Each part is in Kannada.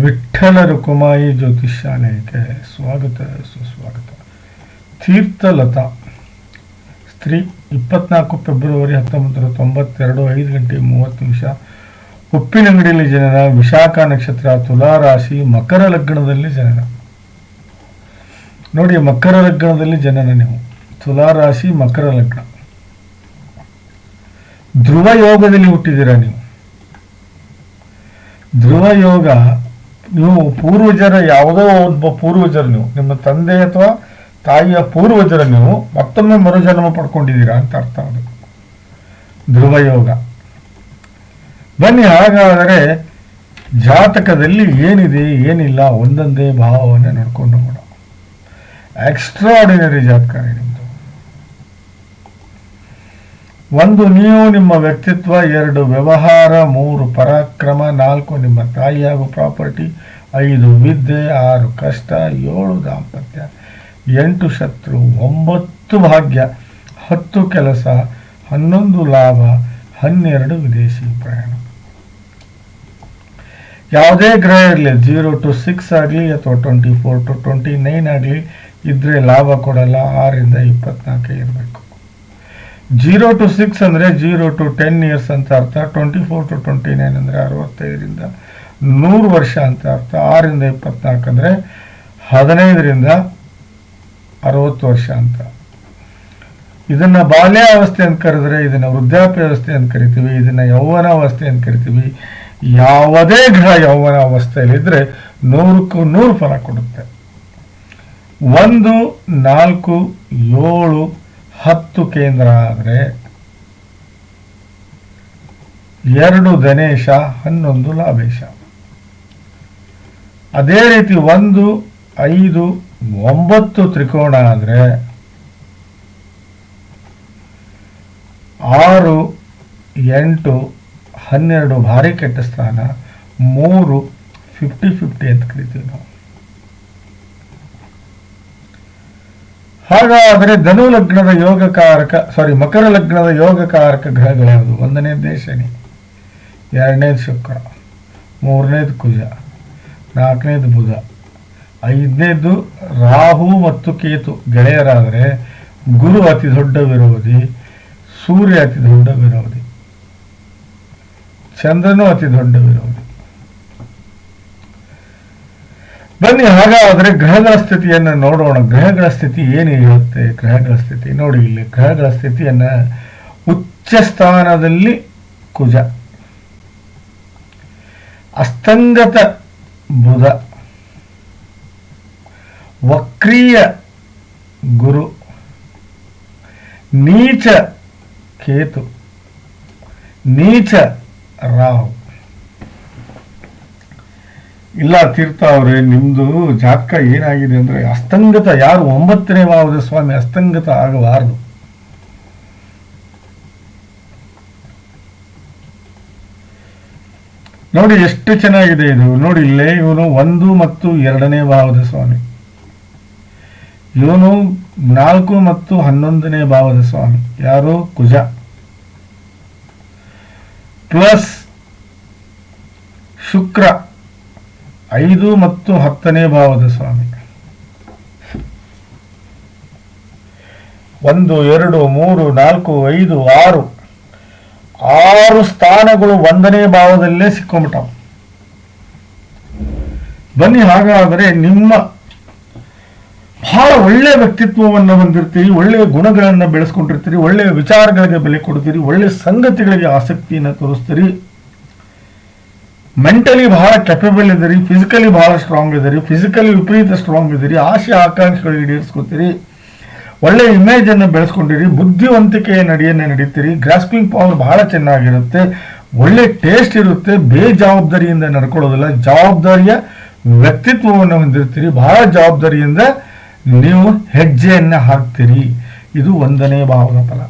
ವಿಠ್ಠಲ ರುಕುಮಾಯಿ ಜ್ಯೋತಿಷ್ಯಾಲಯಕ್ಕೆ ಸ್ವಾಗತ, ಸುಸ್ವಾಗತ. ತೀರ್ಥಲತಾ. ಸ್ತ್ರೀ, ಇಪ್ಪತ್ನಾಲ್ಕು ಫೆಬ್ರವರಿ ಹತ್ತೊಂಬತ್ತು ನೂರ ತೊಂಬತ್ತೆರಡು, ಐದು ಗಂಟೆ ಮೂವತ್ತು ನಿಮಿಷ. ಉಪ್ಪಿನಂಗಡಿಯಲ್ಲಿ ಜನನ ವಿಶಾಖ ನಕ್ಷತ್ರ ತುಲಾ ರಾಶಿ ಮಕರ ಲಗ್ನದಲ್ಲಿ ಜನನ ನೋಡಿ, ಮಕರ ಲಗ್ನದಲ್ಲಿ ಜನನ ನೀವು. ತುಲಾ ರಾಶಿ ಮಕರ ಲಗ್ನ. ಧ್ರುವ ಯೋಗದಲ್ಲಿ ಹುಟ್ಟಿದ್ದೀರಾ ನೀವು? ಧ್ರುವ ಯೋಗ ನೀವು ಪೂರ್ವಜರ ಯಾವುದೋ ಒಬ್ಬ ಪೂರ್ವಜರು ನೀವು, ನಿಮ್ಮ ತಂದೆ ಅಥವಾ ತಾಯಿಯ ಪೂರ್ವಜರ ನೀವು, ಮತ್ತೊಮ್ಮೆ ಮರುಜನ್ಮ ಪಡ್ಕೊಂಡಿದ್ದೀರಾ ಅಂತ ಅರ್ಥ ಅದು. ಧ್ರುವಯೋಗ. ಬನ್ನಿ ಹಾಗಾದರೆ ಜಾತಕದಲ್ಲಿ ಏನಿದೆ, ಏನಿಲ್ಲ, ಒಂದೊಂದೇ ಭಾವವನ್ನು ನೋಡ್ಕೊಂಡು ಹೋಗೋಣ ಎಕ್ಸ್ಟ್ರಾರ್ಡಿನರಿ ಜಾತಕ ನಿಮ್ಮದು ಒಂದು ನೀವು ನಿಮ್ಮ ವ್ಯಕ್ತಿತ್ವ, ಎರಡು ವ್ಯವಹಾರ, ಮೂರು ಪರಾಕ್ರಮ, ನಾಲ್ಕು ನಿಮ್ಮ ತಾಯಿ ಹಾಗೂ ಪ್ರಾಪರ್ಟಿ, ಐದು ವಿದ್ಯೆ, ಆರು ಕಷ್ಟ, ಏಳು ದಾಂಪತ್ಯ, ಎಂಟು ಶತ್ರು, ಒಂಬತ್ತು ಭಾಗ್ಯ, ಹತ್ತು ಕೆಲಸ, ಹನ್ನೊಂದು ಲಾಭ, ಹನ್ನೆರಡು ವಿದೇಶಿ ಪ್ರಯಾಣ. ಯಾವುದೇ ಗ್ರಹ ಇರಲಿ ಜೀರೋ ಟು ಸಿಕ್ಸ್ ಆಗಲಿ, ಅಥವಾ twenty four to twenty nine ಆಗಲಿ, ಇದ್ರೆ ಲಾಭ ಕೊಡಲ್ಲ, ಆರಿಂದ ಇಪ್ಪತ್ನಾಲ್ಕೇ ಇರಬೇಕು. ಜೀರೋ ಟು ಸಿಕ್ಸ್ ಅಂದರೆ ಜೀರೋ ಟು ಟೆನ್ ಇಯರ್ಸ್ ಅಂತ ಅರ್ಥ twenty four to twenty nine ಅಂದರೆ ಅರವತ್ತೈದರಿಂದ ನೂರು ವರ್ಷ ಅಂತ ಅರ್ಥ ಆರರಿಂದ ಇಪ್ಪತ್ನಾಲ್ಕು ಅಂದರೆ ಹದಿನೈದರಿಂದ ಅರವತ್ತು ವರ್ಷ ಅಂತ. ಇದನ್ನ ಬಾಲ್ಯಾವಸ್ಥೆ ಅಂತ ಕರೆದ್ರೆ ಇದನ್ನ ವೃದ್ಧಾಪ್ಯಾವಸ್ಥೆ ಅಂತ ಕರಿತೀವಿ, ಇದನ್ನ ಯೌವನಾವಸ್ಥೆ ಅಂತ ಕರಿತೀವಿ. ಯಾವುದೇ ಗ್ರಹ ಯೌವನ ಅವಸ್ಥೆಯಲ್ಲಿದ್ದರೆ ನೂರಕ್ಕೂ ನೂರು ಫಲ ಕೊಡುತ್ತೆ. ಒಂದು, ನಾಲ್ಕು, ಏಳು ಹತ್ತು ಕೇಂದ್ರ ಆದರೆ ಎರಡು ಗಣೇಶ, ಹನ್ನೊಂದು ಲಾಭೇಶ. ಅದೇ ರೀತಿ ಒಂದು, ಐದು, ಒಂಬತ್ತು ತ್ರಿಕೋಣ ಆದರೆ ಆರು, ಎಂಟು, ಹನ್ನೆರಡು ಭಾರಿ ಕೆಟ್ಟ ಸ್ಥಾನ, ಮೂರು ಫಿಫ್ಟಿ ಫಿಫ್ಟಿ ಅಂತ ಕರಿತೀವಿ ನಾವು. ಹಾಗಾದರೆ ಧನು ಲಗ್ನದ ಯೋಗಕಾರಕ ಸಾರಿ ಮಕರ ಲಗ್ನದ ಯೋಗಕಾರಕ ಗ್ರಹಗಳ್ಯಾವುದು ಒಂದನೇ ದೇಶನಿ ಎರಡನೇದು ಶುಕ್ರ, ಮೂರನೇದು ಕುಜ, ನಾಲ್ಕನೇದು ಬುಧ, ಐದನೇದು ರಾಹು ಮತ್ತು ಕೇತು. ಗೆಳೆಯರಾದರೆ ಗುರು ಅತಿ ದೊಡ್ಡ ವಿರೋಧಿ ಸೂರ್ಯ ಅತಿ ದೊಡ್ಡ ವಿರೋಧಿ ಚಂದ್ರನು ಅತಿ ದೊಡ್ಡ ವಿರೋಧಿ ಬನ್ನಿ, ಹಾಗಾದರೆ ಗ್ರಹಗಳ ಸ್ಥಿತಿಯನ್ನ ನೋಡೋಣ. ಗ್ರಹಗಳ ಸ್ಥಿತಿ ಏನು ಇರುತ್ತೆ? ಗ್ರಹಗಳ ಸ್ಥಿತಿ ನೋಡಿ, ಇಲ್ಲಿ ಗ್ರಹಗಳ ಸ್ಥಿತಿಯನ್ನ ಉಚ್ಚ ಸ್ಥಾನದಲ್ಲಿ ಕುಜ. ಅಸ್ತಂಗತ ಬುಧ. ವಕ್ರೀಯ ಗುರು. ನೀಚ ಕೇತು. ನೀಚ ರಾಹು. ಇಲ್ಲ ತೀರ್ಥ ಅವರೇ, ನಿಮ್ದು ಜಾತಕ ಏನಾಗಿದೆ ಅಂದ್ರೆ ಅಸ್ತಂಗತ, ಯಾರು ಒಂಬತ್ತನೇ ಭಾವದ ಸ್ವಾಮಿ ಅಸ್ತಂಗತ ಆಗಬಾರದು. ನೋಡಿ ಎಷ್ಟು ಚೆನ್ನಾಗಿದೆ ಇದು. ನೋಡಿ ಇಲ್ಲೇ ಇವನು ಒಂದು ಮತ್ತು ಎರಡನೇ ಭಾವದ ಸ್ವಾಮಿ. ಇವನು ನಾಲ್ಕು ಮತ್ತು ಹನ್ನೊಂದನೇ ಭಾವದ ಸ್ವಾಮಿ. ಯಾರು? ಕುಜ. ಪ್ಲಸ್ ಶುಕ್ರ. ಐದು ಮತ್ತು ಹತ್ತನೇ ಭಾವದ ಸ್ವಾಮಿ. ಒಂದು, ಎರಡು, ಮೂರು, ನಾಲ್ಕು, ಐದು, ಆರು. ಆರು ಸ್ಥಾನಗಳು ಒಂದನೇ ಭಾವದಲ್ಲೇ ಸಿಕ್ಕೊಂಬಿಟ್ಟವು ಬನ್ನಿ ಹಾಗಾದರೆ ನಿಮ್ಮ ಬಹಳ ಒಳ್ಳೆಯ ವ್ಯಕ್ತಿತ್ವವನ್ನು ಹೊಂದಿರ್ತೀರಿ ಒಳ್ಳೆಯ ಗುಣಗಳನ್ನು ಬೆಳೆಸ್ಕೊಂಡಿರ್ತೀರಿ ಒಳ್ಳೆಯ ವಿಚಾರಗಳಿಗೆ ಬೆಲೆ ಕೊಡ್ತೀರಿ ಒಳ್ಳೆಯ ಸಂಗತಿಗಳಿಗೆ ಆಸಕ್ತಿಯನ್ನು ತೋರಿಸ್ತೀರಿ. ಮೆಂಟಲಿ ಬಹಳ ಕೆಪಬಲ್ ಇದ್ದೀರಿ ಫಿಸಿಕಲಿ ಬಹಳ ಸ್ಟ್ರಾಂಗ್ ಇದ್ದೀರಿ ಫಿಸಿಕಲಿ ವಿಪರೀತ ಸ್ಟ್ರಾಂಗ್ ಇದ್ದೀರಿ ಆಶೆ ಆಕಾಂಕ್ಷೆಗಳು ಈಡೇರಿಸ್ಕೊತೀರಿ. ಒಳ್ಳೆ ಇಮೇಜ್ ಅನ್ನು ಬೆಳೆಸ್ಕೊಂಡಿರಿ, ಬುದ್ಧಿವಂತಿಕೆಯ ನಡೆಯನ್ನು ನಡೀತೀರಿ ಗ್ರಾಸ್ಪಿಂಗ್ ಪವರ್ ಬಹಳ ಚೆನ್ನಾಗಿರುತ್ತೆ, ಒಳ್ಳೆ ಟೇಸ್ಟ್ ಇರುತ್ತೆ, ಬೇಜವಾಬ್ದಾರಿಯಿಂದ ನಡ್ಕೊಳ್ಳೋದಿಲ್ಲ, ಜವಾಬ್ದಾರಿಯ ವ್ಯಕ್ತಿತ್ವವನ್ನು ಹೊಂದಿರ್ತೀರಿ, ಬಹಳ ಜವಾಬ್ದಾರಿಯಿಂದ ನೀವು ಹೆಜ್ಜೆಯನ್ನು ಹಾಕ್ತೀರಿ. ಇದು ಒಂದನೇ ಭಾವದ ಫಲ.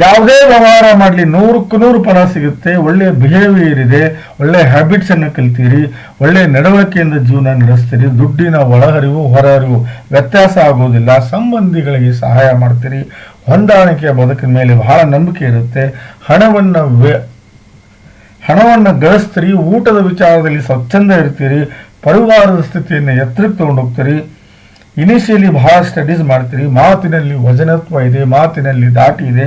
ಯಾವುದೇ ವ್ಯವಹಾರ ಮಾಡಲಿ ನೂರಕ್ಕೂ ನೂರು ಫಲ ಸಿಗುತ್ತೆ ಒಳ್ಳೆಯ ಬಿಹೇವಿಯರ್ ಇದೆ ಒಳ್ಳೆಯ ಹ್ಯಾಬಿಟ್ಸನ್ನು ಕಲ್ತೀರಿ ಒಳ್ಳೆಯ ನಡವಳಿಕೆಯಿಂದ ಜೀವನ ನಡೆಸ್ತೀರಿ, ದುಡ್ಡಿನ ಒಳಹರಿವು ಹೊರಹರಿವು ವ್ಯತ್ಯಾಸ ಆಗೋದಿಲ್ಲ, ಸಂಬಂಧಿಗಳಿಗೆ ಸಹಾಯ ಮಾಡ್ತೀರಿ, ಹೊಂದಾಣಿಕೆಯ ಬದುಕಿನ ಮೇಲೆ ಬಹಳ ನಂಬಿಕೆ ಇರುತ್ತೆ, ಹಣವನ್ನು ಹಣವನ್ನು ಗಳಿಸ್ತೀರಿ, ಊಟದ ವಿಚಾರದಲ್ಲಿ ಸ್ವಚ್ಛಂದ ಇರ್ತೀರಿ, ಪರಿವಾರದ ಸ್ಥಿತಿಯನ್ನು ಎತ್ತರಕ್ಕೆ ತಗೊಂಡೋಗ್ತೀರಿ ಇನಿಷಿಯಲಿ ಬಹಳ ಸ್ಟಡೀಸ್ ಮಾಡ್ತೀರಿ, ಮಾತಿನಲ್ಲಿ ವಜನತ್ವ ಇದೆ, ಮಾತಿನಲ್ಲಿ ದಾಟಿ ಇದೆ,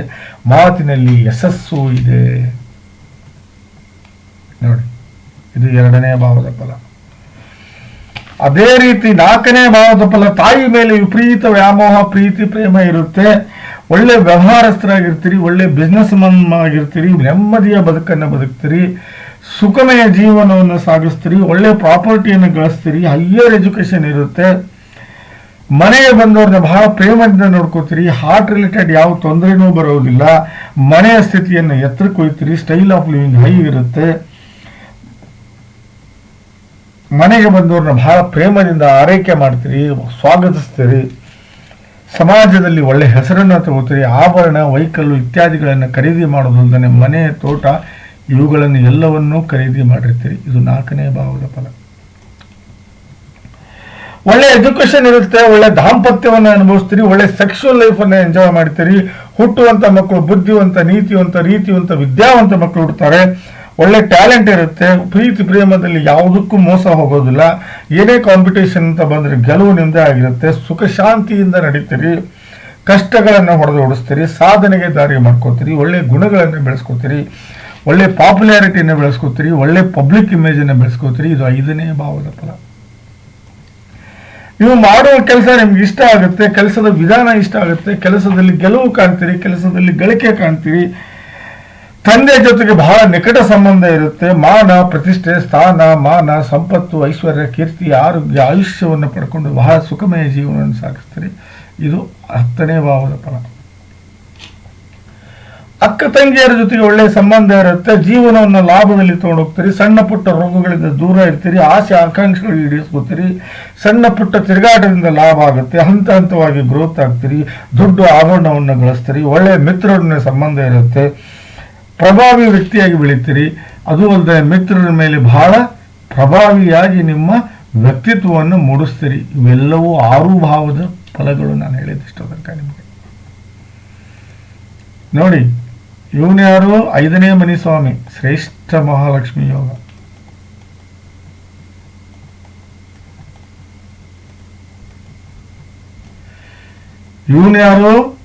ಮಾತಿನಲ್ಲಿ ಯಶಸ್ಸು ಇದೆ. ನೋಡಿ, ಇದು ಎರಡನೇ ಭಾವದ ಫಲ. ಅದೇ ರೀತಿ ನಾಲ್ಕನೇ ಭಾವದ ಫಲ, ತಾಯಿ ಮೇಲೆ ವಿಪರೀತ ವ್ಯಾಮೋಹ, ಪ್ರೀತಿ, ಪ್ರೇಮ ಇರುತ್ತೆ. ಒಳ್ಳೆ ವ್ಯವಹಾರಸ್ಥರಾಗಿರ್ತೀರಿ, ಒಳ್ಳೆ ಬಿಸ್ನೆಸ್ ಮನ್ ಆಗಿರ್ತೀರಿ, ನೆಮ್ಮದಿಯ ಬದುಕನ್ನು ಬದುಕ್ತೀರಿ, ಸುಖಮಯ ಜೀವನವನ್ನು ಸಾಗಿಸ್ತೀರಿ, ಒಳ್ಳೆ ಪ್ರಾಪರ್ಟಿಯನ್ನು ಗಳಿಸ್ತೀರಿ ಹೈಯರ್ ಎಜುಕೇಶನ್ ಇರುತ್ತೆ. ಮನೆಗೆ ಬಂದವ್ರನ್ನ ಬಹಳ ಪ್ರೇಮದಿಂದ ನೋಡ್ಕೋತೀರಿ ಹಾರ್ಟ್ ರಿಲೇಟೆಡ್ ಯಾವ ತೊಂದರೆನೂ ಬರೋದಿಲ್ಲ, ಮನೆಯ ಸ್ಥಿತಿಯನ್ನು ಎತ್ತರಕ್ಕೆ ಒಯ್ತೀರಿ ಸ್ಟೈಲ್ ಆಫ್ ಲಿವಿಂಗ್ ಹೈ ಇರುತ್ತೆ. ಮನೆಗೆ ಬಂದವ್ರನ್ನ ಬಹಳ ಪ್ರೇಮದಿಂದ ಆರೈಕೆ ಮಾಡ್ತೀರಿ, ಸ್ವಾಗತಿಸ್ತೀರಿ, ಸಮಾಜದಲ್ಲಿ ಒಳ್ಳೆ ಹೆಸರನ್ನು ತಗೋತೀರಿ, ಆಭರಣ, ವೈಕಲ್ಲು ಇತ್ಯಾದಿಗಳನ್ನು ಖರೀದಿ ಮಾಡೋದಲ್ಲದೆ ಮನೆ, ತೋಟ, ಇವುಗಳನ್ನು ಎಲ್ಲವನ್ನೂ ಖರೀದಿ ಮಾಡಿರ್ತೀರಿ. ಇದು ನಾಲ್ಕನೇ ಭಾವದ ಫಲ. ಒಳ್ಳೆ ಎಜುಕೇಶನ್ ಇರುತ್ತೆ, ಒಳ್ಳೆ ದಾಂಪತ್ಯವನ್ನು ಅನುಭವಿಸ್ತೀರಿ, ಒಳ್ಳೆ ಸೆಕ್ಷುವಲ್ ಲೈಫನ್ನು ಎಂಜಾಯ್ ಮಾಡ್ತೀರಿ. ಹುಟ್ಟುವಂಥ ಮಕ್ಕಳು, ಬುದ್ಧಿವಂತ, ನೀತಿವಂತ, ರೀತಿವಂತ, ವಿದ್ಯಾವಂತ ಮಕ್ಕಳು ಹುಡ್ತಾರೆ ಒಳ್ಳೆ ಟ್ಯಾಲೆಂಟ್ ಇರುತ್ತೆ. ಪ್ರೀತಿ, ಪ್ರೇಮದಲ್ಲಿ ಯಾವುದಕ್ಕೂ ಮೋಸ ಹೋಗೋದಿಲ್ಲ. ಏನೇ ಕಾಂಪಿಟೇಷನ್ ಅಂತ ಬಂದರೆ ಗೆಲುವು ನಿಮ್ಮದೇ ಆಗಿರುತ್ತೆ. ಸುಖ, ಶಾಂತಿಯಿಂದ ನಡೀತೀರಿ. ಕಷ್ಟಗಳನ್ನು ಹೊಡೆದು ಓಡಿಸ್ತೀರಿ. ಸಾಧನೆಗೆ ದಾರಿ ಮಾಡ್ಕೋತೀರಿ. ಒಳ್ಳೆ ಗುಣಗಳನ್ನು ಬೆಳೆಸ್ಕೋತೀರಿ. ಒಳ್ಳೆ ಪಾಪ್ಯುಲಾರಿಟಿಯನ್ನು ಬೆಳೆಸ್ಕೋತೀರಿ. ಒಳ್ಳೆ ಪಬ್ಲಿಕ್ ಇಮೇಜನ್ನು ಬೆಳೆಸ್ಕೋತೀರಿ. ಇದು ಐದನೇ ಭಾವದ ಫಲ. ನೀವು ಮಾಡುವ ಕೆಲಸ ನಿಮ್ಗೆ ಇಷ್ಟ ಆಗುತ್ತೆ, ಕೆಲಸದ ವಿಧಾನ ಇಷ್ಟ ಆಗುತ್ತೆ, ಕೆಲಸದಲ್ಲಿ ಗೆಲುವು ಕಾಣ್ತೀರಿ, ಕೆಲಸದಲ್ಲಿ ಗಳಿಕೆ ಕಾಣ್ತೀರಿ. ತಂದೆ ಜೊತೆಗೆ ಬಹಳ ನಿಕಟ ಸಂಬಂಧ ಇರುತ್ತೆ. ಮಾನ, ಪ್ರತಿಷ್ಠೆ, ಸ್ಥಾನ, ಮಾನ, ಸಂಪತ್ತು, ಐಶ್ವರ್ಯ, ಕೀರ್ತಿ, ಆರೋಗ್ಯ, ಆಯುಷ್ಯವನ್ನು ಪಡ್ಕೊಂಡು ಬಹಳ ಸುಖಮಯ ಜೀವನವನ್ನು ಸಾಗಿಸ್ತೀರಿ. ಇದು ಹತ್ತನೇ ಭಾವದ ಫಲ. ಅಕ್ಕ ತಂಗಿಯರ ಜೊತೆಗೆ ಒಳ್ಳೆಯ ಸಂಬಂಧ ಇರುತ್ತೆ, ಜೀವನವನ್ನು ಲಾಭದಲ್ಲಿ ತೊಗೊಂಡು ಹೋಗ್ತೀರಿ ಸಣ್ಣ ಪುಟ್ಟ ರೋಗಗಳಿಂದ ದೂರ ಇರ್ತೀರಿ, ಆಸೆ, ಆಕಾಂಕ್ಷೆಗಳು ಈಡೇರಿಸ್ಕೋತೀರಿ, ಸಣ್ಣ ಪುಟ್ಟ ತಿರುಗಾಟದಿಂದ ಲಾಭ ಆಗುತ್ತೆ, ಹಂತ ಹಂತವಾಗಿ ಗ್ರೋತ್ ಆಗ್ತೀರಿ, ದುಡ್ಡು ಆಭರಣವನ್ನು ಗಳಿಸ್ತೀರಿ ಒಳ್ಳೆಯ ಮಿತ್ರರೊಡನೆ ಸಂಬಂಧ ಇರುತ್ತೆ, ಪ್ರಭಾವಿ ವ್ಯಕ್ತಿಯಾಗಿ ಬೆಳಿತೀರಿ, ಅದು ಅಲ್ಲದೆ ಮಿತ್ರರ ಮೇಲೆ ಬಹಳ ಪ್ರಭಾವಿಯಾಗಿ ನಿಮ್ಮ ವ್ಯಕ್ತಿತ್ವವನ್ನು ಮೂಡಿಸ್ತೀರಿ. ಇವೆಲ್ಲವೂ ಆರು ಭಾವದ ಫಲಗಳು ನಾನು ಹೇಳಿದಿಷ್ಟು ಅದಕ್ಕೆ ನಿಮಗೆ. ನೋಡಿ ಇವನು ಯಾರು? ಐದನೇ ಮನಿ ಸ್ವಾಮಿ ಶ್ರೇಷ್ಠ ಮಹಾಲಕ್ಷ್ಮಿ ಯೋಗ. ಇವನು ಯಾರು?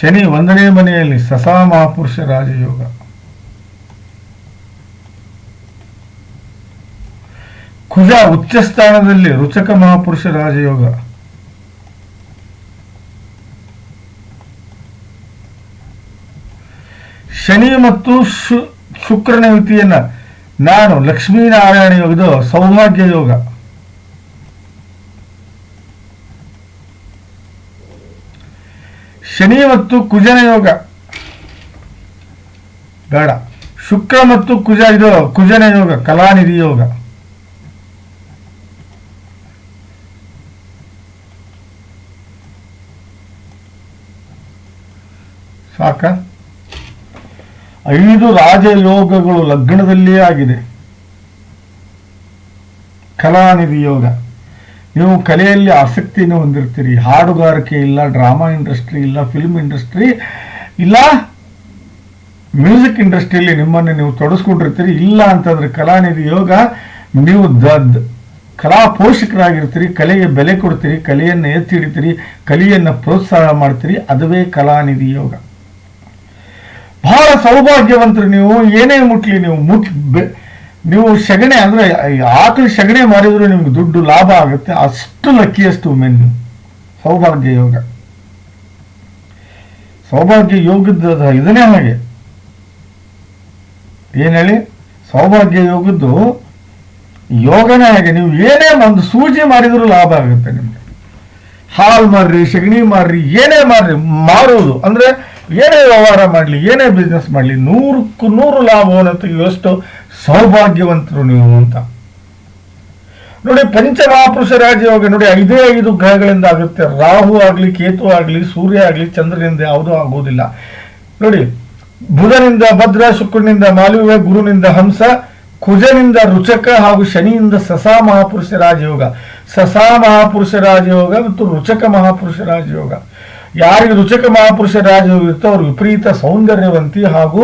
ಶನಿ ಒಂದನೇ ಮನೆಯಲ್ಲಿ, ಸಸಾ ಮಹಾಪುರುಷ ರಾಜಯೋಗ. ಕುಜ ಉಚ್ಚ ಸ್ಥಾನದಲ್ಲಿ ರುಚಕ ಮಹಾಪುರುಷ ರಾಜಯೋಗ. ಶನಿ ಮತ್ತು ಶುಕ್ರನ ಯುತಿಯನ್ನ ನಾನು ಲಕ್ಷ್ಮೀನಾರಾಯಣ ಯೋಗದ ಸೌಭಾಗ್ಯ ಯೋಗ. ಶನಿ ಮತ್ತು ಕುಜನ ಯೋಗ. ಬೇಡ. ಶುಕ್ರ ಮತ್ತು ಕುಜ ಇದು ಕುಜನ ಯೋಗ, ಕಲಾನಿಧಿ ಯೋಗ. ಸಾಕ? ಐದು ರಾಜಯೋಗಗಳು ಲಗ್ನದಲ್ಲಿಯೇ ಆಗಿದೆ. ಕಲಾನಿಧಿ ಯೋಗ. ನೀವು ಕಲೆಯಲ್ಲಿ ಆಸಕ್ತಿಯನ್ನು ಹೊಂದಿರ್ತೀರಿ. ಹಾಡುಗಾರಿಕೆ ಇಲ್ಲ, ಡ್ರಾಮಾ ಇಂಡಸ್ಟ್ರಿ ಇಲ್ಲ ಫಿಲ್ಮ್ ಇಂಡಸ್ಟ್ರಿ ಇಲ್ಲ, ಮ್ಯೂಸಿಕ್ ಇಂಡಸ್ಟ್ರಿಯಲ್ಲಿ ನಿಮ್ಮನ್ನು ನೀವು ತೊಡಸ್ಕೊಂಡಿರ್ತೀರಿ. ಇಲ್ಲ ಅಂತಂದ್ರೆ ಕಲಾನಿಧಿ ಯೋಗ ನೀವು ಕಲಾ ಪೋಷಕರಾಗಿರ್ತೀರಿ, ಕಲೆಗೆ ಬೆಲೆ ಕೊಡ್ತೀರಿ, ಕಲೆಯನ್ನು ಎತ್ತಿ ಹಿಡಿತೀರಿ, ಕಲೆಯನ್ನು ಪ್ರೋತ್ಸಾಹ ಮಾಡ್ತೀರಿ. ಅದುವೇ ಕಲಾನಿಧಿ ಯೋಗ. ಬಹಳ ಸೌಭಾಗ್ಯವಂತರು ನೀವು, ಏನೇ ಮುಟ್ಲಿ ನೀವು ಮುಟ್ ನೀವು ಸಗಣಿ ಅಂದ್ರೆ ಆಕಳು ಸಗಣಿ ಮಾಡಿದ್ರು ನಿಮ್ಗೆ ದುಡ್ಡು ಲಾಭ ಆಗುತ್ತೆ. ಅಷ್ಟು ಲಕ್ಕಿಯಷ್ಟು ಮೆನ್ ಸೌಭಾಗ್ಯ ಯೋಗ. ಸೌಭಾಗ್ಯ ಯೋಗದ ಇದನ್ನೇ ಹಾಗೆ. ಏನ್ ಹೇಳಿ? ಸೌಭಾಗ್ಯ ಯೋಗದ್ದು ಯೋಗನೇ ಹಾಗೆ. ನೀವು ಏನೇ ಒಂದು ಸೂಜಿ ಮಾಡಿದ್ರು ಲಾಭ ಆಗುತ್ತೆ ನಿಮ್ಗೆ. ಹಾಲ್ ಮಾರ್ರಿ, ಸಗಣಿ ಮಾರ್ರಿ, ಏನೇ ಮಾರ್ರಿ, ಮಾರೋದು. ಅಂದ್ರೆ ಏನೇ ವ್ಯವಹಾರ ಮಾಡಲಿ, ಏನೇ ಬಿಸ್ನೆಸ್ ಮಾಡಲಿ, ನೂರಕ್ಕೂ ನೂರು ಲಾಭವನ್ನು ತೆಗೆಯುವಷ್ಟು ಸೌಭಾಗ್ಯವಂತರು ನೀವು ಅಂತ. ನೋಡಿ ಪಂಚಮಹಾಪುರುಷ ರಾಜಯೋಗ ನೋಡಿ, ಐದೇ ಐದು ಗ್ರಹಗಳಿಂದ ಆಗುತ್ತೆ. ರಾಹು ಆಗಲಿ, ಕೇತು ಆಗಲಿ, ಸೂರ್ಯ ಆಗಲಿ, ಚಂದ್ರನಿಂದ ಯಾವುದೂ ಆಗುವುದಿಲ್ಲ ನೋಡಿ, ಬುಧನಿಂದ ಭದ್ರ, ಶುಕ್ರನಿಂದ ಮಾಲವ್ಯ ಗುರುನಿಂದ ಹಂಸ, ಕುಜನಿಂದ ರುಚಕ ಹಾಗೂ ಶನಿಯಿಂದ ಸಸಾ ಮಹಾಪುರುಷ ರಾಜಯೋಗ. ಸಸಾ ಮಹಾಪುರುಷ ರಾಜಯೋಗ ಮತ್ತು ರುಚಕ ಮಹಾಪುರುಷ ರಾಜಯೋಗ. ಯಾರಿಗೆ ರುಚಕ ಮಹಾಪುರುಷ ರಾಜ ಇರುತ್ತೋ ಅವ್ರು ವಿಪರೀತ ಸೌಂದರ್ಯವಂತಿ ಹಾಗೂ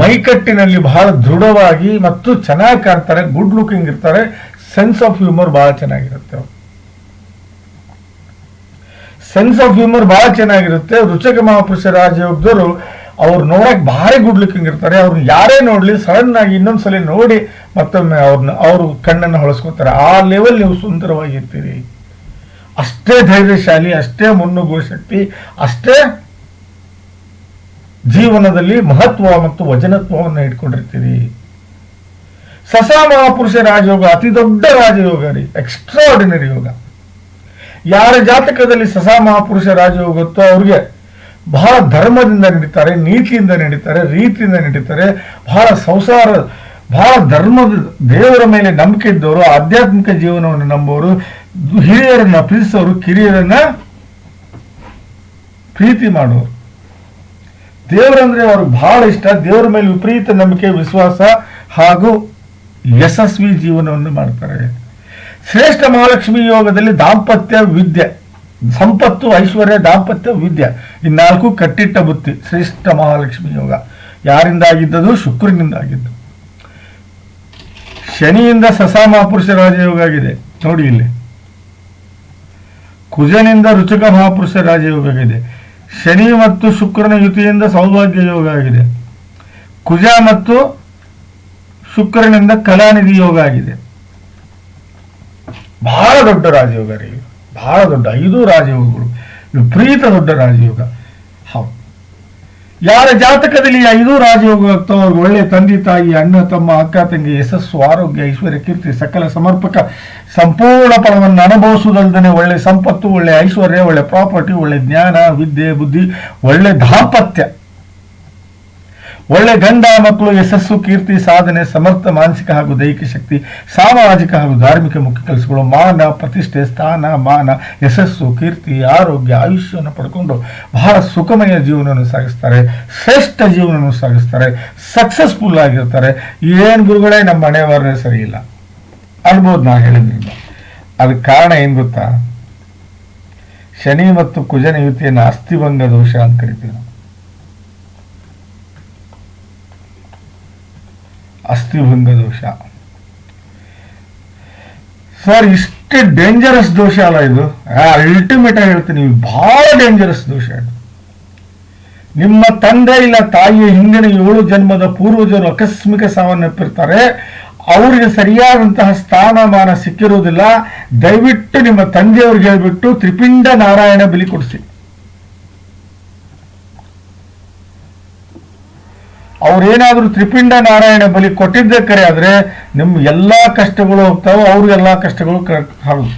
ಮೈಕಟ್ಟಿನಲ್ಲಿ ಬಹಳ ದೃಢವಾಗಿ ಮತ್ತು ಚೆನ್ನಾಗಿ ಕಾಣ್ತಾರೆ ಗುಡ್ ಲುಕಿಂಗ್ ಇರ್ತಾರೆ ಸೆನ್ಸ್ ಆಫ್ ಹ್ಯೂಮರ್ ಬಹಳ ಚೆನ್ನಾಗಿರುತ್ತೆ ಸೆನ್ಸ್ ಆಫ್ ಹ್ಯೂಮರ್ ಬಹಳ ಚೆನ್ನಾಗಿರುತ್ತೆ. ರುಚಕ ಮಹಾಪುರುಷ ರಾಜಯೋಗದವರು ಅವ್ರು ನೋಡಕ್ ಭಾರಿ ಗುಡ್ ಲುಕಿಂಗ್ ಇರ್ತಾರೆ. ಅವ್ರು ಯಾರೇ ನೋಡ್ಲಿ ಸಡನ್ ಆಗಿ ಇನ್ನೊಂದ್ಸಲ ನೋಡಿ ಮತ್ತೊಮ್ಮೆ ಅವ್ರನ್ನ ಅವ್ರ ಕಣ್ಣನ್ನು ಹೊಳಸ್ಕೊತಾರೆ. ಆ ಲೆವೆಲ್ ನೀವು ಸುಂದರವಾಗಿರ್ತೀರಿ ಅಷ್ಟೇ ಧೈರ್ಯಶಾಲಿ, ಅಷ್ಟೇ ಮುನ್ನುಗ್ಗುವ ಶಕ್ತಿ ಅಷ್ಟೇ ಜೀವನದಲ್ಲಿ ಮಹತ್ವ ಮತ್ತು ವಚನತ್ವವನ್ನು ಇಟ್ಕೊಂಡಿರ್ತೀರಿ. ಸಸ ಮಹಾಪುರುಷ ರಾಜಯೋಗ, ಅತಿ ದೊಡ್ಡ ರಾಜಯೋಗ ರೀ ಎಕ್ಸ್ಟ್ರಾರ್ಡಿನರಿ ಯೋಗ. ಯಾರ ಜಾತಕದಲ್ಲಿ ಸಸ ಮಹಾಪುರುಷ ರಾಜಯೋಗ ರಾಜಯೋಗತ್ತೋ ಅವ್ರಿಗೆ ಬಹಳ ಧರ್ಮದಿಂದ ನಡೀತಾರೆ, ನೀತಿಯಿಂದ ನಡೀತಾರೆ, ರೀತಿಯಿಂದ ನಡೀತಾರೆ. ಬಹಳ ಸಂಸಾರ, ಬಹಳ ಧರ್ಮದ ದೇವರ ಮೇಲೆ ನಂಬಿಕೆ ಇದ್ದವರು, ಆಧ್ಯಾತ್ಮಿಕ ಜೀವನವನ್ನು ನಂಬೋರು ಹಿರಿಯರನ್ನ, ಪ್ರೀತಿಸೋರು, ಕಿರಿಯರನ್ನ ಪ್ರೀತಿ ಮಾಡೋರು. ದೇವರಂದ್ರೆ ಅವ್ರಿಗೆ ಬಹಳ ಇಷ್ಟ. ದೇವರ ಮೇಲೆ ವಿಪರೀತ ನಂಬಿಕೆ, ವಿಶ್ವಾಸ ಹಾಗೂ ಯಶಸ್ವಿ ಜೀವನವನ್ನು ಮಾಡ್ತಾರೆ. ಶ್ರೇಷ್ಠ ಮಹಾಲಕ್ಷ್ಮಿ ಯೋಗದಲ್ಲಿ ದಾಂಪತ್ಯ ವಿದ್ಯೆ, ಸಂಪತ್ತು, ಐಶ್ವರ್ಯ, ದಾಂಪತ್ಯ ವಿದ್ಯೆ. ಈ ನಾಲ್ಕು ಕಟ್ಟಿಟ್ಟ ಬುತ್ತಿ, ಶ್ರೇಷ್ಠ ಮಹಾಲಕ್ಷ್ಮಿ ಯೋಗ. ಯಾರಿಂದ ಆಗಿದ್ದದು ಶುಕ್ರನಿಂದ ಆಗಿದ್ದು ಶನಿಯಿಂದ ಸಸಾ ಮಹಾಪುರುಷ ರಾಜಯೋಗ ಆಗಿದೆ. ನೋಡಿ ಇಲ್ಲಿ. ಕುಜನಿಂದ ರುಚಿಕ ಮಹಾಪುರುಷ ರಾಜಯೋಗ ಆಗಿದೆ ಶನಿ ಮತ್ತು ಶುಕ್ರನ ಯುತಿಯಿಂದ ಸೌಭಾಗ್ಯ ಯೋಗ ಆಗಿದೆ ಕುಜ ಮತ್ತು ಶುಕ್ರನಿಂದ ಕಲಾನಿಧಿ ಯೋಗ ಆಗಿದೆ ಬಹಳ ದೊಡ್ಡ ರಾಜಯೋಗ ರೀ. ಬಹಳ ದೊಡ್ಡ ಐದು ರಾಜಯೋಗಗಳು. ವಿಪರೀತ ದೊಡ್ಡ ರಾಜಯೋಗ. ಯಾರ ಜಾತಕದಲ್ಲಿ ಐದು ರಾಜಯೋಗ ಆಗ್ತಾವ ಅವ್ರಿಗೆ ಒಳ್ಳೆ ತಂದೆ, ತಾಯಿ, ಅಣ್ಣ, ತಮ್ಮ, ಅಕ್ಕ, ತಂಗಿ, ಯಶಸ್ಸು, ಆರೋಗ್ಯ, ಐಶ್ವರ್ಯ, ಕೀರ್ತಿ, ಸಕಲ ಸಮರ್ಪಕ ಸಂಪೂರ್ಣ ಫಲವನ್ನು ಅನುಭವಿಸುವುದಲ್ದೇ ಒಳ್ಳೆ ಸಂಪತ್ತು, ಒಳ್ಳೆ ಐಶ್ವರ್ಯ, ಒಳ್ಳೆ ಪ್ರಾಪರ್ಟಿ ಒಳ್ಳೆ ಜ್ಞಾನ, ವಿದ್ಯೆ, ಬುದ್ಧಿ, ಒಳ್ಳೆ ದಾಂಪತ್ಯ. ಒಳ್ಳೆ ಗಂಡ ಮಕ್ಕಳು ಯಶಸ್ಸು, ಕೀರ್ತಿ, ಸಾಧನೆ, ಸಮರ್ಥ, ಮಾನಸಿಕ ಹಾಗೂ ದೈಹಿಕ ಶಕ್ತಿ, ಸಾಮಾಜಿಕ ಹಾಗೂ ಧಾರ್ಮಿಕ ಮುಖ್ಯ ಕೆಲಸಗಳು ಮಾನ, ಪ್ರತಿಷ್ಠೆ, ಸ್ಥಾನ, ಮಾನ, ಯಶಸ್ಸು, ಕೀರ್ತಿ, ಆರೋಗ್ಯ, ಆಯುಷ್ಯವನ್ನು ಪಡ್ಕೊಂಡು ಬಹಳ ಸುಖಮಯ ಜೀವನವನ್ನು ಸಾಗಿಸ್ತಾರೆ, ಶ್ರೇಷ್ಠ ಜೀವನವನ್ನು ಸಾಗಿಸ್ತಾರೆ ಸಕ್ಸಸ್ಫುಲ್ ಆಗಿರ್ತಾರೆ. ಏನ್ ಗುರುಗಳೇ, ನಮ್ಮ ಮನೆಯವರೇ ಸರಿ ಇಲ್ಲ. ಅನ್ಬೋದು ನಾ ಹೇಳಿದ್ರಿಂದ ಅದಕ್ಕೆ ಕಾರಣ ಏನ್ ಗೊತ್ತಾ? ಶನಿ ಮತ್ತು ಕುಜನ ಯುತಿಯನ್ನು ಅಸ್ಥಿಭಂಗ ದೋಷ ಅಂತ ಕರಿತೀವಿ ನಾವು. ಅಸ್ಥಿಭಂಗ ದೋಷ ಸರ್, ಇಷ್ಟು ಡೇಂಜರಸ್ ದೋಷ ಅಲ್ಲ ಇದು. ಅಲ್ಟಿಮೇಟ್ ಆಗಿ ಹೇಳ್ತೀನಿ ಬಹಳ ಡೇಂಜರಸ್ ದೋಷ ಇದು. ನಿಮ್ಮ ತಂದೆ ಇಲ್ಲ ತಾಯಿಯ ಹಿಂದಿನ ಏಳು ಜನ್ಮದ ಪೂರ್ವಜರು ಆಕಸ್ಮಿಕ ಸಾವನ್ನಪ್ಪಿರ್ತಾರೆ ಅವರಿಗೆ ಸರಿಯಾದಂತಹ ಸ್ಥಾನಮಾನ ಸಿಕ್ಕಿರುವುದಿಲ್ಲ. ದಯವಿಟ್ಟು ನಿಮ್ಮ ತಂದೆಯವ್ರಿಗೆ ಹೇಳ್ಬಿಟ್ಟು ತ್ರಿಪಿಂಡ ನಾರಾಯಣ ಬಲಿ ಕೊಡಿಸಿ. ಅವ್ರೇನಾದ್ರೂ ತ್ರಿಪಿಂಡ ನಾರಾಯಣ ಬಲಿ ಕೊಟ್ಟಿದ್ದೇ ಕರೆ ಆದ್ರೆ ನಿಮ್ಮ ಎಲ್ಲಾ ಕಷ್ಟಗಳು ಹೋಗ್ತಾವೋ ಅವ್ರಿಗೆಲ್ಲ ಕಷ್ಟಗಳು ಹೌದು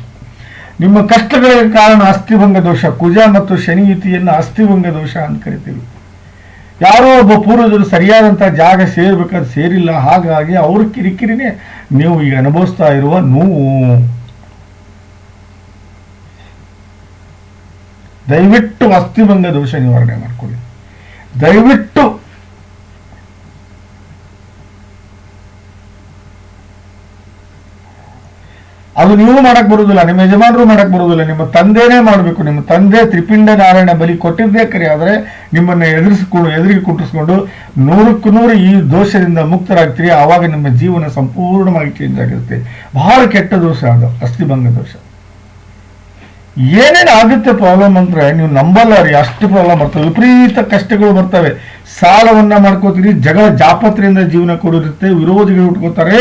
ನಿಮ್ಮ ಕಷ್ಟಗಳಿಗೆ ಕಾರಣ ಅಸ್ಥಿಭಂಗ ದೋಷ, ಕುಜ ಮತ್ತು ಶನಿ ಯುತಿಯನ್ನು ಅಸ್ಥಿಭಂಗ ದೋಷ ಅಂತ ಕರಿತೀವಿ. ಯಾರೋ ಒಬ್ಬ ಪೂರ್ವಜರು ಸರಿಯಾದಂಥ ಜಾಗ ಸೇರ್ಬೇಕಾದ್ರೆ ಸೇರಿಲ್ಲ, ಹಾಗಾಗಿ ಅವ್ರ ಕಿರಿಕಿರಿನೇ ನೀವು ಈಗ ಅನುಭವಿಸ್ತಾ ಇರುವ ನೋವು. ದಯವಿಟ್ಟು ಅಸ್ಥಿಭಂಗ ದೋಷ ನಿವಾರಣೆ ಮಾಡ್ಕೊಳ್ಳಿ. ದಯವಿಟ್ಟು ಅದು ನೀವು ಮಾಡಕ್ ಬರುವುದಿಲ್ಲ ನಿಮ್ಮ ಯಜಮಾನರು ಮಾಡಕ್ ಬರುವುದಿಲ್ಲ ನಿಮ್ಮ ತಂದೆನೇ ಮಾಡಬೇಕು, ನಿಮ್ಮ ತಂದೆ ತ್ರಿಪಿಂಡ ನಾರಾಯಣ ಬಲಿ ಕೊಟ್ಟಿದ್ದೇ ಕರೆ, ಆದರೆ ನಿಮ್ಮನ್ನ ಎದುರಿಸಿಕೊಂಡು, ಎದುರಿಗೆ ಕುಟ್ಟಿಸ್ಕೊಂಡು ನೂರಕ್ಕೂ ನೂರು ಈ ದೋಷದಿಂದ ಮುಕ್ತರಾಗ್ತೀರಿ, ಆವಾಗ ನಿಮ್ಮ ಜೀವನ ಸಂಪೂರ್ಣವಾಗಿ ಚೇಂಜ್ ಆಗಿರುತ್ತೆ. ಬಹಳ ಕೆಟ್ಟ ದೋಷ ಅದು ಅಸ್ಥಿಭಂಗ ದೋಷ. ಏನೇನು ಆಗುತ್ತೆ ಪ್ರಾಬ್ಲಮ್ ಅಂದ್ರೆ, ನೀವು ನಂಬಲ್ಲ ರೀ, ಅಷ್ಟು ಪ್ರಾಬ್ಲಮ್ ಬರ್ತವೆ. ವಿಪರೀತ ಕಷ್ಟಗಳು ಬರ್ತವೆ. ಸಾಲವನ್ನ ಮಾಡ್ಕೋತೀರಿ, ಜಗಳ ಜಾಪತ್ರೆಯಿಂದ ಜೀವನ ಕೊಡಿರುತ್ತೆ, ವಿರೋಧಿಗಳು ಉಟ್ಕೋತಾರೆ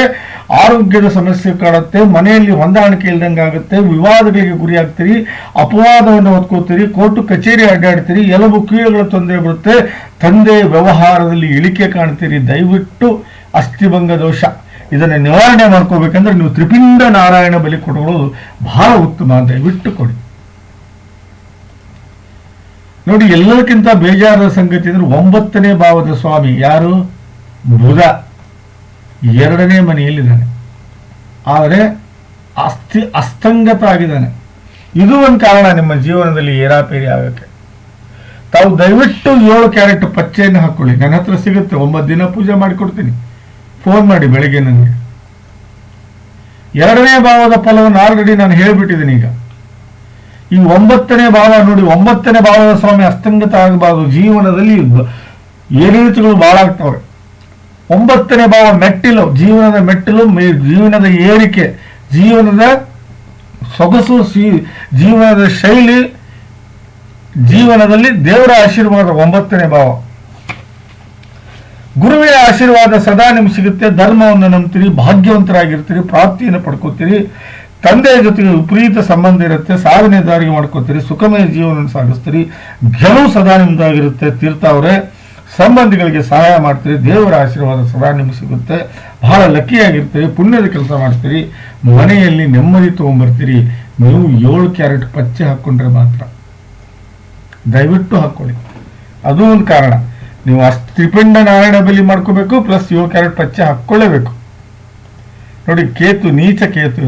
ಆರೋಗ್ಯದ ಸಮಸ್ಯೆ ಕಾಡುತ್ತೆ, ಮನೆಯಲ್ಲಿ ಹೊಂದಾಣಿಕೆ ಇಲ್ದಂಗೆ ಆಗುತ್ತೆ ವಿವಾದಗಳಿಗೆ ಗುರಿ ಆಗ್ತೀರಿ ಅಪವಾದವನ್ನು ಹೊತ್ಕೋತೀರಿ, ಕೋರ್ಟು, ಕಚೇರಿ ಅಡ್ಡಾಡ್ತೀರಿ, ಎಲ್ಲವೂ ಕೀಳುಗಳ ತೊಂದರೆ ಬರುತ್ತೆ. ತಂದೆ ವ್ಯವಹಾರದಲ್ಲಿ ಇಳಿಕೆ ಕಾಣ್ತೀರಿ, ದಯವಿಟ್ಟು ಅಸ್ಥಿಭಂಗ ದೋಷ. ಇದನ್ನು ನಿವಾರಣೆ ಮಾಡ್ಕೋಬೇಕಂದ್ರೆ ನೀವು ತ್ರಿಪಿಂಡ ನಾರಾಯಣ ಬಲಿ ಕೊಡುವುದು ಬಹಳ ಉತ್ತಮ ದಯವಿಟ್ಟು ಕೊಡಿ. ನೋಡಿ ಎಲ್ಲದಕ್ಕಿಂತ ಬೇಜಾರದ ಸಂಗತಿ ಅಂದ್ರೆ ಒಂಬತ್ತನೇ ಭಾವದ ಸ್ವಾಮಿ ಯಾರು? ಬುಧ. ಎರಡನೇ ಮನೆಯಲ್ಲಿದ್ದಾನೆ. ಆದರೆ ಅಸ್ಥಿ ಅಸ್ತಂಗತ ಆಗಿದ್ದಾನೆ ಇದು ಒಂದು ಕಾರಣ ನಿಮ್ಮ ಜೀವನದಲ್ಲಿ ಏರಾಪೇರಿ ಆಗಕ್ಕೆ ತಾವು ದಯವಿಟ್ಟು ಏಳು ಕ್ಯಾರೆಟ್ ಪಚ್ಚೆಯನ್ನು ಹಾಕೊಳ್ಳಿ. ನನ್ನ ಹತ್ರ ಸಿಗುತ್ತೆ. ಒಂಬತ್ತು ದಿನ ಪೂಜೆ ಮಾಡಿಕೊಡ್ತೀನಿ. ಫೋನ್ ಮಾಡಿ ಬೆಳಿಗ್ಗೆ ನನಗೆ. ಎರಡನೇ ಭಾವದ ಫಲವನ್ನು ಆಲ್ರೆಡಿ ನಾನು ಹೇಳಿಬಿಟ್ಟಿದ್ದೀನಿ ಈಗ. ಈ ಒಂಬತ್ತನೇ ಭಾವ ನೋಡಿ, ಒಂಬತ್ತನೇ ಭಾವದ ಸ್ವಾಮಿ ಅಸ್ತಂಗತ ಆಗಬಾರದು. ಜೀವನದಲ್ಲಿ ಏರಿಳಿತಗಳು ಬಹಳ ಆಗ್ತವೆ ಒಂಬತ್ತನೇ ಭಾವ ಮೆಟ್ಟಿಲು, ಜೀವನದ ಮೆಟ್ಟಿಲು ಜೀವನದ ಏರಿಕೆ, ಜೀವನದ ಸೊಗಸು ಜೀವನದ ಶೈಲಿ, ಜೀವನದಲ್ಲಿ ದೇವರ ಆಶೀರ್ವಾದ, ಒಂಬತ್ತನೇ ಭಾವ. ಗುರುವಿನ ಆಶೀರ್ವಾದ ಸದಾ ನಿಮ್ಗೆ ಸಿಗುತ್ತೆ. ಧರ್ಮವನ್ನು ನಂಬ್ತೀರಿ, ಭಾಗ್ಯವಂತರಾಗಿರ್ತೀರಿ, ಪ್ರಾಪ್ತಿಯನ್ನು ಪಡ್ಕೋತೀರಿ. ತಂದೆಯ ಜೊತೆಗೆ ವಿಪರೀತ ಸಂಬಂಧ ಇರುತ್ತೆ. ಸಾಧನೆ ದಾರಿಗೆ ಮಾಡ್ಕೋತೀರಿ. ಸುಖಮಯ ಜೀವನ ಸಾಗಿಸ್ತೀರಿ. ಗೆಲುವು ಸದಾ ನಿಮ್ದಾಗಿರುತ್ತೆ. ತೀರ್ಥವ್ರೆ ಸಂಬಂಧಿಗಳಿಗೆ ಸಹಾಯ ಮಾಡ್ತೀರಿ, ದೇವರ ಆಶೀರ್ವಾದ ಸದಾ ನಿಮಗೆ ಸಿಗುತ್ತೆ. ಬಹಳ ಲಕ್ಕಿಯಾಗಿರ್ತೀರಿ, ಪುಣ್ಯದ ಕೆಲಸ ಮಾಡ್ತೀರಿ. ಮನೆಯಲ್ಲಿ ನೆಮ್ಮದಿ ತೊಗೊಂಬರ್ತೀರಿ. ನೀವು ಏಳು ಕ್ಯಾರೆಟ್ ಪಚ್ಚೆ ಹಾಕ್ಕೊಂಡ್ರೆ ಮಾತ್ರ. ದಯವಿಟ್ಟು ಹಾಕ್ಕೊಳ್ಳಿ. ಅದು ಒಂದು ಕಾರಣ. ನೀವು ಅಷ್ಟು ತ್ರಿಪಿಂಡ ನಾರಾಯಣ ಬಲಿ ಮಾಡ್ಕೋಬೇಕು, ಪ್ಲಸ್ ಏಳು ಕ್ಯಾರೆಟ್ ಪಚ್ಚೆ ಹಾಕ್ಕೊಳ್ಳೇಬೇಕು. ನೋಡಿ, ಕೇತು, ನೀಚ ಕೇತು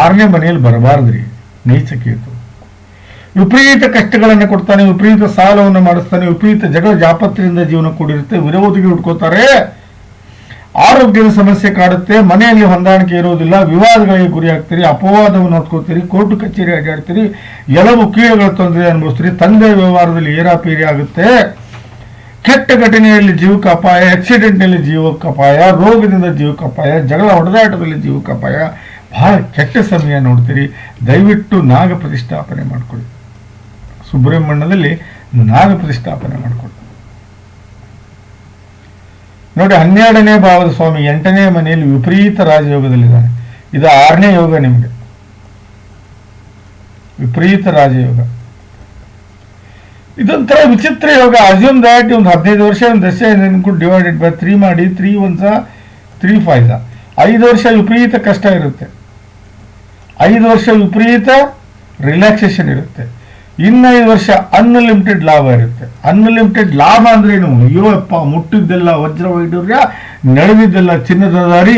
ಆರನೇ ಮನೆಯಲ್ಲಿ ಬರಬಾರ್ದ್ರಿ, ನೀಚ ಕೇತು. ವಿಪರೀತ ಕಷ್ಟಗಳನ್ನು ಕೊಡ್ತಾನೆ, ವಿಪರೀತ ಸಾಲವನ್ನು ಮಾಡಿಸ್ತಾನೆ, ವಿಪರೀತ ಜಗಳ ಜಾಪತ್ರೆಯಿಂದ ಜೀವನ ಕೂಡಿರುತ್ತೆ, ವಿರೋಧಿಗೆ ಹುಡ್ಕೋತಾರೆ. ಆರೋಗ್ಯದ ಸಮಸ್ಯೆ ಕಾಡುತ್ತೆ, ಮನೆಯಲ್ಲಿ ಹೊಂದಾಣಿಕೆ ಇರೋದಿಲ್ಲ, ವಿವಾದಗಳಿಗೆ ಗುರಿ ಆಗ್ತೀರಿ ಅಪವಾದವನ್ನು ನೋಡ್ಕೋತೀರಿ ಕೋರ್ಟ್ ಕಚೇರಿ ಅಡ್ಡಾಡ್ತೀರಿ ಎಲ್ಲವೂ ಕೀಳುಗಳ ತೊಂದರೆ ಅನುಭವಿಸ್ತೀರಿ, ತಂದೆ ವ್ಯವಹಾರದಲ್ಲಿ ಏರಾಪೇರಿ ಆಗುತ್ತೆ. ಕೆಟ್ಟ ಘಟನೆಯಲ್ಲಿ ಜೀವಕ್ಕೆ ಅಪಾಯ ಆಕ್ಸಿಡೆಂಟ್ನಲ್ಲಿ ಜೀವಕ್ಕೆ ಅಪಾಯ, ರೋಗದಿಂದ ಜೀವಕ್ಕೆ ಅಪಾಯ, ಜಗಳ ಹೊಡೆದಾಟದಲ್ಲಿ ಜೀವಕ್ಕೆ ಅಪಾಯ, ಬಹಳ ಕೆಟ್ಟ ಸಮಯ ನೋಡ್ತೀರಿ. ದಯವಿಟ್ಟು ನಾಗ ಪ್ರತಿಷ್ಠಾಪನೆ ಮಾಡ್ಕೊಳ್ಳಿ. ಸುಬ್ರಹ್ಮಣ್ಯದಲ್ಲಿ ನಾಗ ಪ್ರತಿಷ್ಠಾಪನೆ ಮಾಡ್ಕೊಳ್ಳಿ ನೋಡಿ, ಹನ್ನೆರಡನೇ ಭಾವದ ಸ್ವಾಮಿ ಎಂಟನೇ ಮನೆಯಲ್ಲಿ ವಿಪರೀತ ರಾಜಯೋಗದಲ್ಲಿದ್ದಾನೆ ಇದು ಆರನೇ ಯೋಗ ನಿಮಗೆ. ವಿಪರೀತ ರಾಜಯೋಗ. ಇದೊಂಥರ ವಿಚಿತ್ರ ಯೋಗ. ಅಸ್ಯೂಮ್ ದಾಟ್ ಒಂದು ಹದಿನೈದು ವರ್ಷ, ಒಂದು ದಶ ಡಿವೈಡೆಡ್ ಬೈ ತ್ರೀ ಮಾಡಿ ತ್ರೀ ಒನ್ಸ ತ್ರೀ ಫೈವ್ ಐದು ವರ್ಷ ವಿಪರೀತ ಕಷ್ಟ ಇರುತ್ತೆ. ಐದು ವರ್ಷ ವಿಪರೀತ ರಿಲ್ಯಾಕ್ಸೇಷನ್ ಇರುತ್ತೆ. ಇನ್ನೈದು ವರ್ಷ ಅನ್ಲಿಮಿಟೆಡ್ ಲಾಭ ಇರುತ್ತೆ. ಅನ್ಲಿಮಿಟೆಡ್ ಲಾಭ ಅಂದ್ರೇನು? ಅಯ್ಯೋ ಅಪ್ಪ, ಮುಟ್ಟಿದ್ದೆಲ್ಲ ವಜ್ರ ವೈಡೂರ್ಯ ನಡೆದಿದ್ದೆಲ್ಲ ಚಿನ್ನದ ದಾರಿ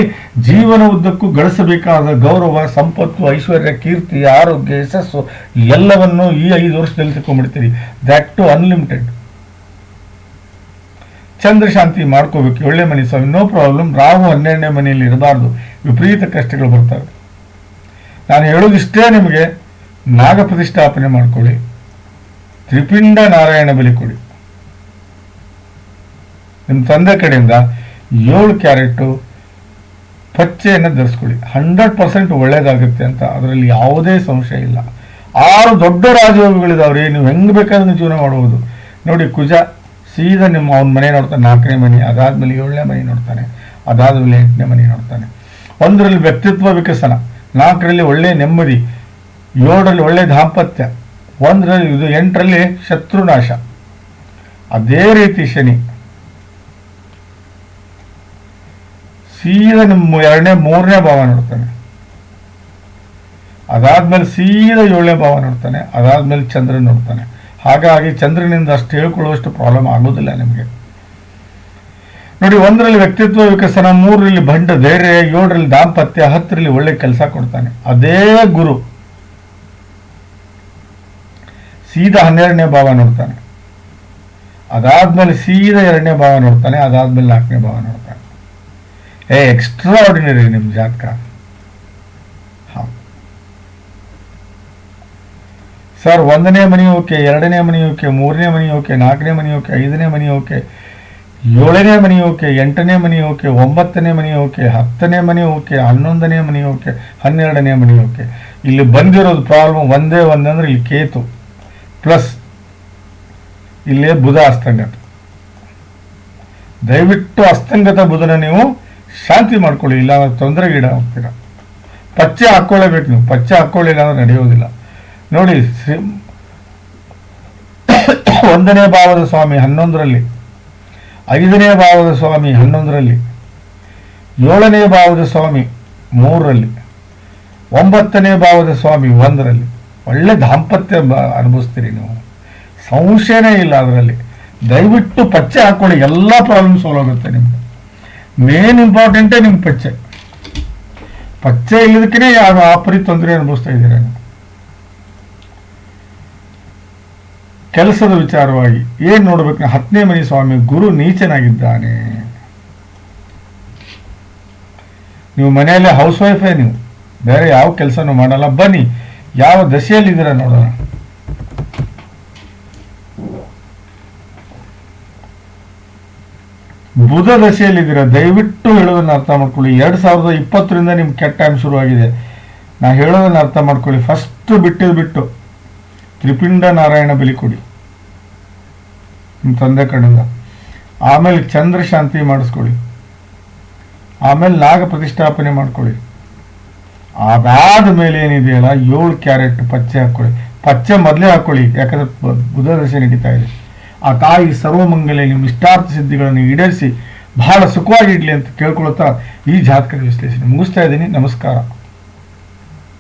ಜೀವನ ಉದ್ದಕ್ಕೂ ಗಳಿಸಬೇಕಾದ ಗೌರವ, ಸಂಪತ್ತು, ಐಶ್ವರ್ಯ, ಕೀರ್ತಿ, ಆರೋಗ್ಯ, ಯಶಸ್ಸು, ಎಲ್ಲವನ್ನು ಈ ಐದು ವರ್ಷದಲ್ಲಿ ತಿಳ್ಕೊಂಡ್ಬಿಡ್ತೀರಿ. ದ್ಯಾಟ್ ಟು ಅನ್ಲಿಮಿಟೆಡ್ ಚಂದ್ರಶಾಂತಿ ಮಾಡ್ಕೋಬೇಕು. ಒಳ್ಳೆ ಮನೆ ಸ್ವಾಮಿ ನೋ ಪ್ರಾಬ್ಲಮ್ ರಾಹು ಹನ್ನೆರಡನೇ ಮನೆಯಲ್ಲಿ ಇರಬಾರ್ದು. ವಿಪರೀತ ಕಷ್ಟಗಳು ಬರ್ತವೆ. ನಾನು ಹೇಳೋದಿಷ್ಟೇ ನಿಮಗೆ ನಾಗ ಪ್ರತಿಷ್ಠಾಪನೆ ಮಾಡ್ಕೊಳ್ಳಿ. ತ್ರಿಪಿಂಡ ನಾರಾಯಣ ಬಲಿ ಕೊಡಿ. ನಿಮ್ಮ ತಂದೆ ಕಡೆಯಿಂದ ಏಳು ಕ್ಯಾರೆಟು ಪಚ್ಚೆಯನ್ನು ಧರಿಸ್ಕೊಳ್ಳಿ ಹಂಡ್ರೆಡ್ ಪರ್ಸೆಂಟ್ ಒಳ್ಳೇದಾಗುತ್ತೆ ಅಂತ. ಅದರಲ್ಲಿ ಯಾವುದೇ ಸಂಶಯ ಇಲ್ಲ. ಆರು ದೊಡ್ಡ ರಾಜಯೋಗಿಗಳಿದ್ದಾವ್ರಿ ನೀವು ಹೆಂಗ್ ಬೇಕಾದ್ರೆ ಜೀವನ ಮಾಡಬಹುದು ನೋಡಿ, ಕುಜ ಸೀದಾ ನಿಮ್ಮ ಅವನ ಮನೆ ನೋಡ್ತಾನೆ. ನಾಲ್ಕನೇ ಮನೆ. ಅದಾದ್ಮೇಲೆ ಏಳನೇ ಮನೆ ನೋಡ್ತಾನೆ. ಅದಾದ್ಮೇಲೆ ಎಂಟನೇ ಮನೆ ನೋಡ್ತಾನೆ. ಒಂದರಲ್ಲಿ ವ್ಯಕ್ತಿತ್ವ ವಿಕಸನ. ನಾಲ್ಕರಲ್ಲಿ ಒಳ್ಳೆಯ ನೆಮ್ಮದಿ. ಏಳರಲ್ಲಿ ಒಳ್ಳೆಯ ದಾಂಪತ್ಯ. ಒಂದರಲ್ಲಿ ಇದು ಎಂಟರಲ್ಲಿ ಶತ್ರುನಾಶ. ಅದೇ ರೀತಿ ಶನಿ. ಸೀದಾ ನಿಮ್ಮ ಎರಡನೇ, ಮೂರನೇ ಭಾವ ನೋಡ್ತಾನೆ. ಅದಾದ್ಮೇಲೆ ಸೀದಾ ಏಳನೇ ಭಾವ ನೋಡ್ತಾನೆ. ಅದಾದ್ಮೇಲೆ ಚಂದ್ರ ನೋಡ್ತಾನೆ. ಹಾಗಾಗಿ ಚಂದ್ರನಿಂದ ಅಷ್ಟು ಹೇಳ್ಕೊಳ್ಳುವಷ್ಟು ಪ್ರಾಬ್ಲಮ್ ಆಗೋದಿಲ್ಲ ನಿಮಗೆ. ನೋಡಿ, ಒಂದರಲ್ಲಿ ವ್ಯಕ್ತಿತ್ವ ವಿಕಸನ, ಮೂರರಲ್ಲಿ ಭಂಡ ಧೈರ್ಯ ಏಳರಲ್ಲಿ ದಾಂಪತ್ಯ, ಹತ್ತರಲ್ಲಿ ಒಳ್ಳೆ ಕೆಲಸ ಕೊಡ್ತಾನೆ. ಅದೇ ಗುರು. ಸೀದಾ ಹನ್ನೆರಡನೇ ಭಾವ ನೋಡ್ತಾನೆ. ಅದಾದ್ಮೇಲೆ ಸೀದಾ ಎರಡನೇ ಭಾವ ನೋಡ್ತಾನೆ, ಅದಾದ್ಮೇಲೆ ನಾಲ್ಕನೇ ಭಾವ ನೋಡ್ತಾನೆ. ಏ ಎಕ್ಸ್ಟ್ರಾ ಆರ್ಡಿನರಿ ನಿಮ್ಮ ಜಾತಕ ಸರ್ ಒಂದನೇ ಮನೆ ಓಕೆ ಎರಡನೇ ಮನೆ ಓಕೆ ಮೂರನೇ ಮನೆ ಓಕೆ ನಾಲ್ಕನೇ ಮನೆ ಓಕೆ ಐದನೇ ಮನೆ ಓಕೆ ಏಳನೇ ಮನೆ ಓಕೆ ಎಂಟನೇ ಮನೆ ಓಕೆ ಒಂಬತ್ತನೇ ಮನೆ ಓಕೆ ಹತ್ತನೇ ಮನೆ ಓಕೆ ಹನ್ನೊಂದನೇ ಮನೆ ಓಕೆ ಹನ್ನೆರಡನೇ ಮನೆ ಓಕೆ ಇಲ್ಲಿ ಬಂದಿರೋದು ಪ್ರಾಬ್ಲಮ್ ಒಂದೇ ಒಂದಂದ್ರೆ ಇಲ್ಲಿ ಕೇತು. ಪ್ಲಸ್ ಇಲ್ಲೇ ಬುಧ ಅಸ್ತಂಗತ ದಯವಿಟ್ಟು ಅಸ್ತಂಗತ ಬುಧನ ನೀವು ಶಾಂತಿ ಮಾಡ್ಕೊಳ್ಳಿ, ಇಲ್ಲ ತೊಂದರೆಗೀಡ ಹೋಗ್ತೀರ ಪಚ್ಚೆ ಹಾಕ್ಕೊಳ್ಳೇಬೇಕು ನೀವು. ಪಚ್ಚೆ ಹಾಕ್ಕೊಳ್ಳಿಲ್ಲ ಅಂದ್ರೆ ನಡೆಯೋದಿಲ್ಲ. ನೋಡಿ, ಶ್ರೀ ಒಂದನೇ ಭಾವದ ಸ್ವಾಮಿ ಹನ್ನೊಂದರಲ್ಲಿ, ಐದನೇ ಭಾವದ ಸ್ವಾಮಿ ಹನ್ನೊಂದರಲ್ಲಿ, ಏಳನೇ ಭಾವದ ಸ್ವಾಮಿ ಮೂರರಲ್ಲಿ, ಒಂಬತ್ತನೇ ಭಾವದ ಸ್ವಾಮಿ ಒಂದರಲ್ಲಿ ಒಳ್ಳೆ ದಾಂಪತ್ಯ ಅನುಭವಿಸ್ತೀರಿ ನೀವು. ಸಂಶಯನೇ ಇಲ್ಲ ಅದರಲ್ಲಿ. ದಯವಿಟ್ಟು ಪಚ್ಚೆ ಹಾಕೊಳ್ಳಿ, ಎಲ್ಲ ಪ್ರಾಬ್ಲಮ್ ಸಾಲ್ವ್ ಆಗುತ್ತೆ ನಿಮ್ಗೆ. ಮೇನ್ ಇಂಪಾರ್ಟೆಂಟೇ ನಿಮ್ಮ ಪಚ್ಚೆ. ಪಚ್ಚೆ ಇಲ್ಲದಕ್ಕೆ ಯಾರು ಆ ಪರಿ ತೊಂದರೆ ಅನುಭವಿಸ್ತಾ ಇದ್ದೀರಾ ನೀವು? ಕೆಲಸದ ವಿಚಾರವಾಗಿ ಏನ್ ನೋಡ್ಬೇಕು ಹತ್ತನೇ ಮನೆ ಸ್ವಾಮಿ ಗುರು ನೀಚನಾಗಿದ್ದಾನೆ. ನೀವು ಮನೆಯಲ್ಲೇ ಹೌಸ್ ವೈಫೇ ನೀವು. ಬೇರೆ ಯಾವ ಕೆಲಸನೂ ಮಾಡಲ್ಲ. ಬನ್ನಿ. ಯಾವ ದಶೆಯಲ್ಲಿದ್ದೀರ ನೋಡೋಣ ಬುಧ ದಶೆಯಲ್ಲಿದ್ದೀರ? ದಯವಿಟ್ಟು ಹೇಳೋದನ್ನ ಅರ್ಥ ಮಾಡ್ಕೊಳ್ಳಿ. ಎರಡು ಸಾವಿರದ ಇಪ್ಪತ್ತರಿಂದ ನಿಮ್ಗೆ ಕೆಟ್ಟ ಟೈಮ್ ಶುರುವಾಗಿದೆ. ನಾ ಹೇಳೋದನ್ನ ಅರ್ಥ ಮಾಡ್ಕೊಳ್ಳಿ. ಫಸ್ಟ್ ಬಿಟ್ಟಿದ್ದು ಬಿಟ್ಟು ತ್ರಿಪಿಂಡ ನಾರಾಯಣ ಬಲಿ ಕೊಡಿ. ನಿಮ್ಮ ತಂದೆ ಕಡೆಯಿಂದ ಆಮೇಲೆ ಚಂದ್ರ ಶಾಂತಿ ಮಾಡಿಸ್ಕೊಳ್ಳಿ. ಆಮೇಲೆ ನಾಗ ಪ್ರತಿಷ್ಠಾಪನೆ ಮಾಡ್ಕೊಳ್ಳಿ. ಅದಾದ ಮೇಲೆ ಏನಿದೆಯಲ್ಲ ಏಳು ಕ್ಯಾರೆಟ್ ಪಚ್ಚೆ ಹಾಕೊಳ್ಳಿ. ಪಚ್ಚೆ ಮೊದಲೇ ಹಾಕೊಳ್ಳಿ, ಯಾಕಂದ್ರೆ ಬ- ಬುಧ ದಶೆ ನಡೀತಾ ಇದೆ. ಆ ತಾಯಿ ಸರ್ವಮಂಗಲ ನಿಮ್ಮ ಇಷ್ಟಾರ್ಥ ಸಿದ್ಧಿಗಳನ್ನು ಈಡೇರಿಸಿ ಬಹಳ ಸುಖವಾಗಿ ಇಡ್ಲಿ ಅಂತ ಕೇಳ್ಕೊಳ್ತಾ ಈ ಜಾತಕ ವಿಶ್ಲೇಷಣೆ ಮುಗಿಸ್ತಾ ಇದ್ದೀನಿ. ನಮಸ್ಕಾರ.